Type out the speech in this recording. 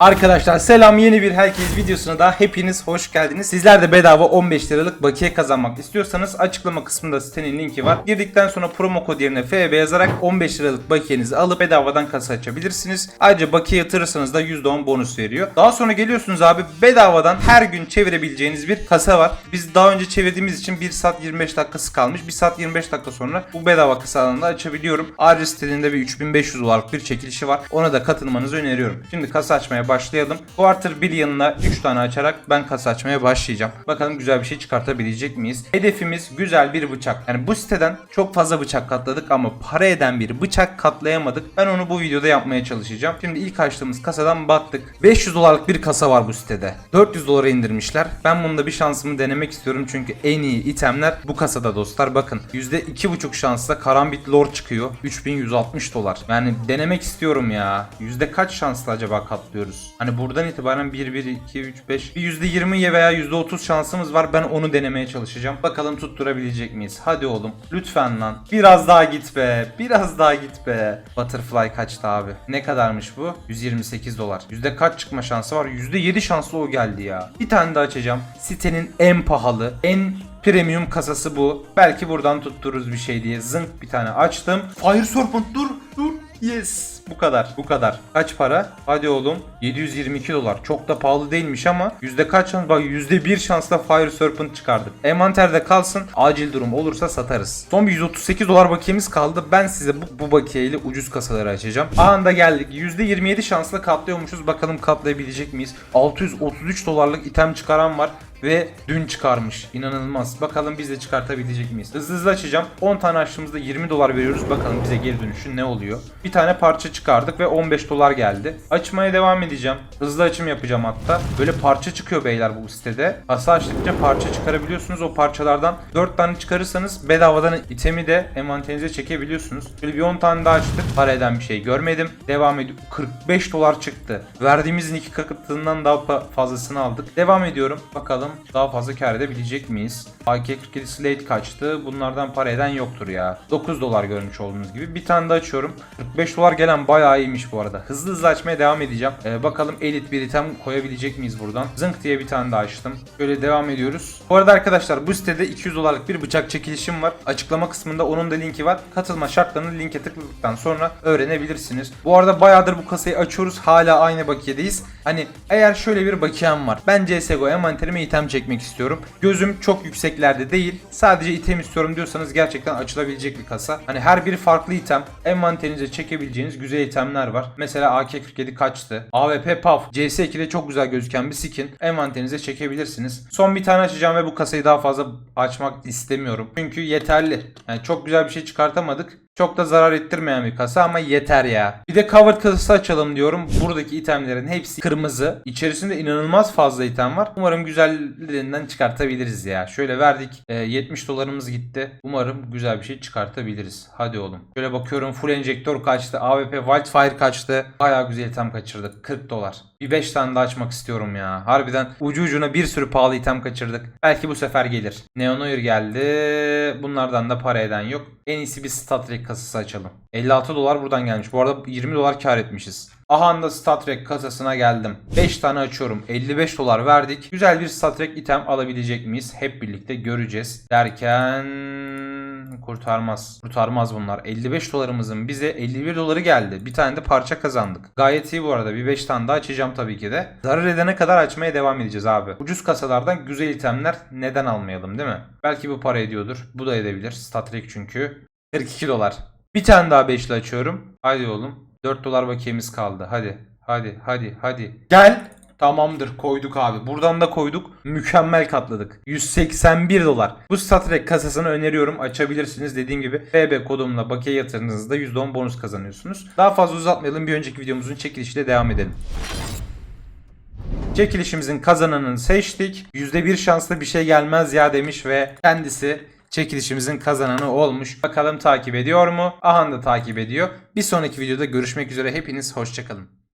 Arkadaşlar selam yeni bir herkes videosuna da hepiniz hoş geldiniz. Sizler de bedava 15 liralık bakiye kazanmak istiyorsanız açıklama kısmında sitenin linki var. Girdikten sonra promo kod yerine FB yazarak 15 liralık bakiyenizi alıp bedavadan kasa açabilirsiniz. Ayrıca bakiye yatırırsanız da %10 bonus veriyor. Daha sonra geliyorsunuz abi bedavadan her gün çevirebileceğiniz bir kasa var. Biz daha önce çevirdiğimiz için 1 saat 25 dakikası kalmış. 1 saat 25 dakika sonra bu bedava kasa alanında açabiliyorum. Ayrıca sitenin de bir 3500 dolarlık bir çekilişi var. Ona da katılmanızı öneriyorum. Şimdi kasa açmaya başlayalım. Quarter yanına 3 tane açarak ben kasa açmaya başlayacağım. Bakalım güzel bir şey çıkartabilecek miyiz? Hedefimiz güzel bir bıçak. Yani bu siteden çok fazla bıçak katladık ama para eden bir bıçak katlayamadık. Ben onu bu videoda yapmaya çalışacağım. Şimdi ilk açtığımız kasadan baktık. 500 dolarlık bir kasa var bu sitede. 400 dolara indirmişler. Ben bunda bir şansımı denemek istiyorum çünkü en iyi itemler bu kasada dostlar. Bakın %2,5 şansla karambit lord çıkıyor. 3160 dolar. Yani denemek istiyorum ya. Yüzde kaç şansla acaba katlıyoruz? Hani buradan itibaren 1, 1, 2, 3, 5. Bir %20 veya %30 şansımız var. Ben onu denemeye çalışacağım. Bakalım tutturabilecek miyiz? Hadi oğlum. Lütfen lan. Biraz daha git be. Biraz daha git be. Butterfly kaçtı abi? Ne kadarmış bu? 128 dolar. Yüzde kaç çıkma şansı var? %7 şanslı o geldi ya. Bir tane daha açacağım. Sitenin en pahalı, en Premium kasası bu. Belki buradan tuttururuz bir şey diye. Zınk bir tane açtım. Fire Serpent dur dur. Yes. Bu kadar. Bu kadar. Kaç para? Hadi oğlum. 722 dolar. Çok da pahalı değilmiş ama yüzde kaç şans? Bak yüzde bir şansla Fire Serpent çıkardık. Envanterde kalsın. Acil durum olursa satarız. Son bir 138 dolar bakiyemiz kaldı. Ben size bu, bu bakiyeyle ucuz kasaları açacağım. Anında geldik. Yüzde 27 şansla katlıyormuşuz. Bakalım katlayabilecek miyiz? 633 dolarlık item çıkaran var ve dün çıkarmış. İnanılmaz. Bakalım biz de çıkartabilecek miyiz? Hızlı hızlı açacağım. 10 tane açtığımızda 20 dolar veriyoruz. Bakalım bize geri dönüşü ne oluyor? Bir tane parça çıkardık ve 15 dolar geldi. Açmaya devam edeceğim. Hızlı açım yapacağım hatta. Böyle parça çıkıyor beyler bu sitede. Kasa açtıkça parça çıkarabiliyorsunuz. O parçalardan 4 tane çıkarırsanız bedavadan itemi de envanterinize çekebiliyorsunuz. Böyle bir 10 tane daha açtık. Para eden bir şey görmedim. Devam ediyor. 45 dolar çıktı. Verdiğimizin iki katından daha fa- fazlasını aldık. Devam ediyorum. Bakalım daha fazla kar edebilecek miyiz? AK-47 Slate kaçtı. Bunlardan para eden yoktur ya. 9 dolar görmüş olduğunuz gibi. Bir tane daha açıyorum. 45 dolar gelen bayağı iyiymiş bu arada. Hızlı hızlı açmaya devam edeceğim. Ee, bakalım elit bir item koyabilecek miyiz buradan? Zınk diye bir tane daha açtım. Böyle devam ediyoruz. Bu arada arkadaşlar bu sitede 200 dolarlık bir bıçak çekilişim var. Açıklama kısmında onun da linki var. Katılma şartlarını linke tıkladıktan sonra öğrenebilirsiniz. Bu arada bayağıdır bu kasayı açıyoruz. Hala aynı bakiyedeyiz. Hani eğer şöyle bir bakiyem var. Ben CSGO envanterime item çekmek istiyorum. Gözüm çok yükseklerde değil. Sadece item istiyorum diyorsanız gerçekten açılabilecek bir kasa. Hani her biri farklı item. Envanterinize çekebileceğiniz güzel itemler var. Mesela AK-47 kaçtı. AWP PAF. CS2'de çok güzel gözüken bir skin. Envanterinize çekebilirsiniz. Son bir tane açacağım ve bu kasayı daha fazla açmak istemiyorum. Çünkü yeterli. Yani çok güzel bir şey çıkartamadık. Çok da zarar ettirmeyen bir kasa ama yeter ya. Bir de cover kasası açalım diyorum. Buradaki itemlerin hepsi kırmızı. İçerisinde inanılmaz fazla item var. Umarım güzellerinden çıkartabiliriz ya. Şöyle verdik. Ee, 70 dolarımız gitti. Umarım güzel bir şey çıkartabiliriz. Hadi oğlum. Şöyle bakıyorum full enjektör kaçtı. AWP Wildfire kaçtı. Bayağı güzel item kaçırdık. 40 dolar. Bir 5 tane daha açmak istiyorum ya. Harbiden ucu ucuna bir sürü pahalı item kaçırdık. Belki bu sefer gelir. Neon Oil geldi. Bunlardan da para eden yok. En iyisi bir Star Trek kasası açalım. 56 dolar buradan gelmiş. Bu arada 20 dolar kar etmişiz. Aha da Star Trek kasasına geldim. 5 tane açıyorum. 55 dolar verdik. Güzel bir Star Trek item alabilecek miyiz? Hep birlikte göreceğiz. Derken kurtarmaz. Kurtarmaz bunlar. 55 dolarımızın bize 51 doları geldi. Bir tane de parça kazandık. Gayet iyi bu arada. Bir 5 tane daha açacağım tabii ki de. Zarar edene kadar açmaya devam edeceğiz abi. Ucuz kasalardan güzel itemler neden almayalım değil mi? Belki bu para ediyordur. Bu da edebilir. Star Trek çünkü. 42 dolar. Bir tane daha 5'li açıyorum. Hadi oğlum. 4 dolar bakiyemiz kaldı. Hadi. Hadi. Hadi. Hadi. Gel. Tamamdır koyduk abi. Buradan da koyduk. Mükemmel katladık. 181 dolar. Bu Star Trek kasasını öneriyorum. Açabilirsiniz. Dediğim gibi FB kodumla bakiye yatırdığınızda %10 bonus kazanıyorsunuz. Daha fazla uzatmayalım. Bir önceki videomuzun çekilişiyle devam edelim. Çekilişimizin kazananını seçtik. %1 şanslı bir şey gelmez ya demiş ve kendisi çekilişimizin kazananı olmuş. Bakalım takip ediyor mu? Ahan da takip ediyor. Bir sonraki videoda görüşmek üzere. Hepiniz hoşçakalın.